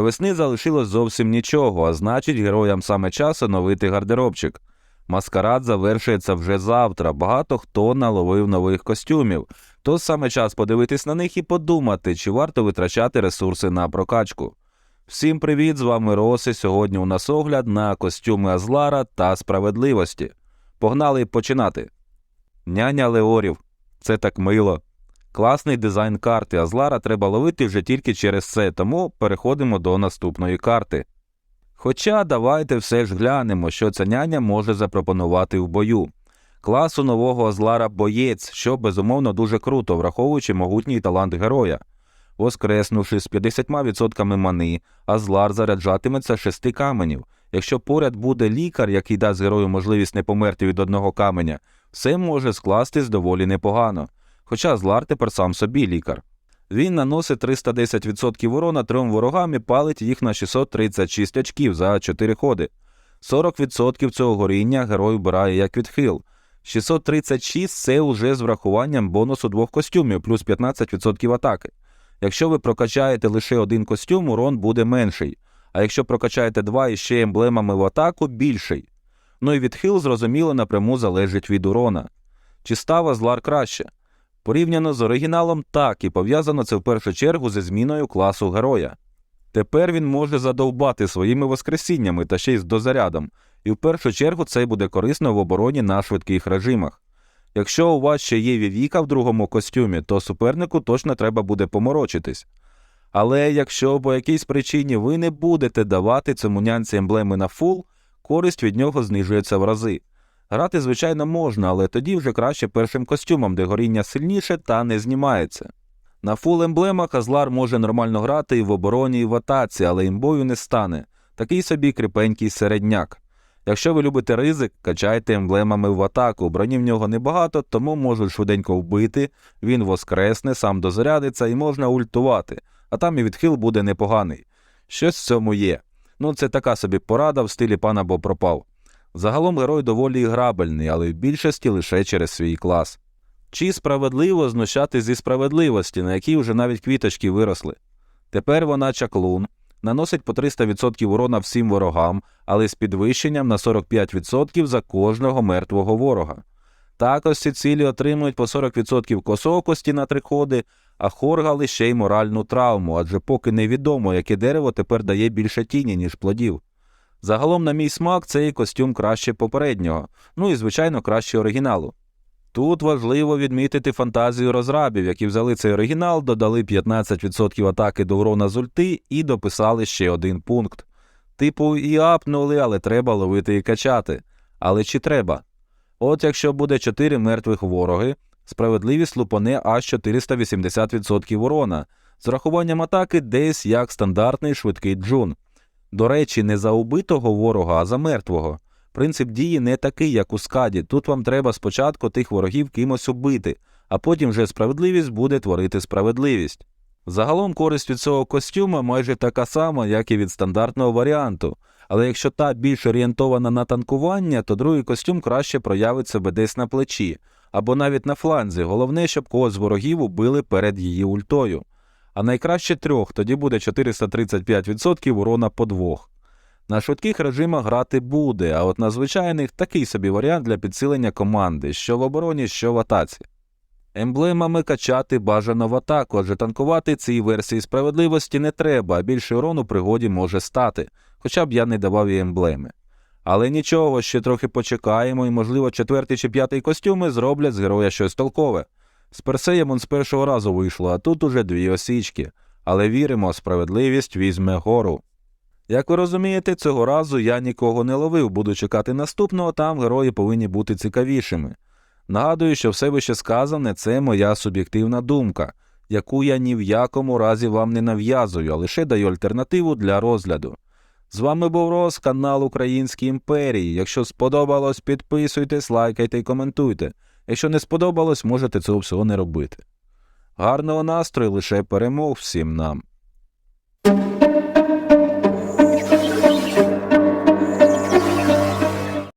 До весни залишилось зовсім нічого, а значить, героям саме час оновити гардеробчик. Маскарад завершується вже завтра. Багато хто наловив нових костюмів. То саме час подивитись на них і подумати, чи варто витрачати ресурси на прокачку. Всім привіт! З вами Роси. Сьогодні у нас огляд на костюми Азлара та справедливості. Погнали починати. Няня Леорів. Це так мило. Класний дизайн карти Азлара треба ловити вже тільки через це, тому переходимо до наступної карти. Хоча давайте все ж глянемо, що ця няня може запропонувати в бою. Класу нового Азлара боєць, що безумовно дуже круто, враховуючи могутній талант героя. Воскреснувши з 50% мани, Азлар заряджатиметься шести каменів. Якщо поряд буде лікар, який дасть герою можливість не померти від одного каменя, все може скластись доволі непогано. Хоча Азлар тепер сам собі лікар. Він наносить 310% урона трьом ворогам і палить їх на 636 очків за 4 ходи. 40% цього горіння герой вбирає як відхил. 636 це уже з врахуванням бонусу двох костюмів плюс 15% атаки. Якщо ви прокачаєте лише один костюм, урон буде менший. А якщо прокачаєте два і ще емблемами в атаку більший. Ну і відхил, зрозуміло, напряму залежить від урона. Чи став Азлар краще? Порівняно з оригіналом, так, і пов'язано це в першу чергу зі зміною класу героя. Тепер він може задовбати своїми воскресіннями та ще й з дозарядом, і в першу чергу це буде корисно в обороні на швидких режимах. Якщо у вас ще є Вівіка в другому костюмі, то супернику точно треба буде поморочитись. Але якщо по якійсь причині ви не будете давати цьому нянці емблеми на фул, користь від нього знижується в рази. Грати, звичайно, можна, але тоді вже краще першим костюмом, де горіння сильніше та не знімається. На фул емблемах Азлар може нормально грати і в обороні, і в атаці, але імбою не стане. Такий собі кріпенький середняк. Якщо ви любите ризик, качайте емблемами в атаку. Броні в нього небагато, тому можуть швиденько вбити, він воскресне, сам дозарядиться і можна ультувати, а там і відхил буде непоганий. Щось в цьому є. Ну, це така собі порада в стилі пана Бо пропав. Загалом герой доволі грабельний, але в більшості лише через свій клас. Чи справедливо знущати зі справедливості, на якій вже навіть квіточки виросли? Тепер вона чаклун, наносить по 300% урона всім ворогам, але з підвищенням на 45% за кожного мертвого ворога. Також ці цілі отримують по 40% косокості на три ходи, а хоргали ще й моральну травму, адже поки невідомо, яке дерево тепер дає більше тіні, ніж плодів. Загалом, на мій смак, цей костюм краще попереднього, ну і, звичайно, краще оригіналу. Тут важливо відмітити фантазію розрабів, які взяли цей оригінал, додали 15% атаки до урона з ульти і дописали ще один пункт. Типу, і апнули, але треба ловити і качати. Але чи треба? От якщо буде 4 мертвих вороги, справедливість лупане аж 480% урона, з рахуванням атаки десь як стандартний швидкий джун. До речі, не за убитого ворога, а за мертвого. Принцип дії не такий, як у скаді. Тут вам треба спочатку тих ворогів кимось убити, а потім вже справедливість буде творити справедливість. Загалом користь від цього костюма майже така сама, як і від стандартного варіанту. Але якщо та більш орієнтована на танкування, то другий костюм краще проявить себе десь на плечі або навіть на фланзі. Головне, щоб когось з ворогів убили перед її ультою. А найкраще трьох, тоді буде 435% урона по двох. На швидких режимах грати буде, а от на звичайних такий собі варіант для підсилення команди, що в обороні, що в атаці. Емблемами качати бажано в атаку, адже танкувати цій версії справедливості не треба, а більше урону пригоді може стати, хоча б я не давав і емблеми. Але нічого, ще трохи почекаємо, і, можливо, четвертий чи п'ятий костюми зроблять з героя щось толкове. З Персеєм он з першого разу вийшло, а тут уже дві осічки. Але віримо, справедливість візьме гору. Як ви розумієте, цього разу я нікого не ловив, буду чекати наступного, там герої повинні бути цікавішими. Нагадую, що все вище сказане це моя суб'єктивна думка, яку я ні в якому разі вам не нав'язую, а лише даю альтернативу для розгляду. З вами був Рос, канал Українській імперії. Якщо сподобалось, підписуйтесь, лайкайте і коментуйте. Якщо не сподобалось, можете цього всього не робити. Гарного настрою, лише перемог всім нам.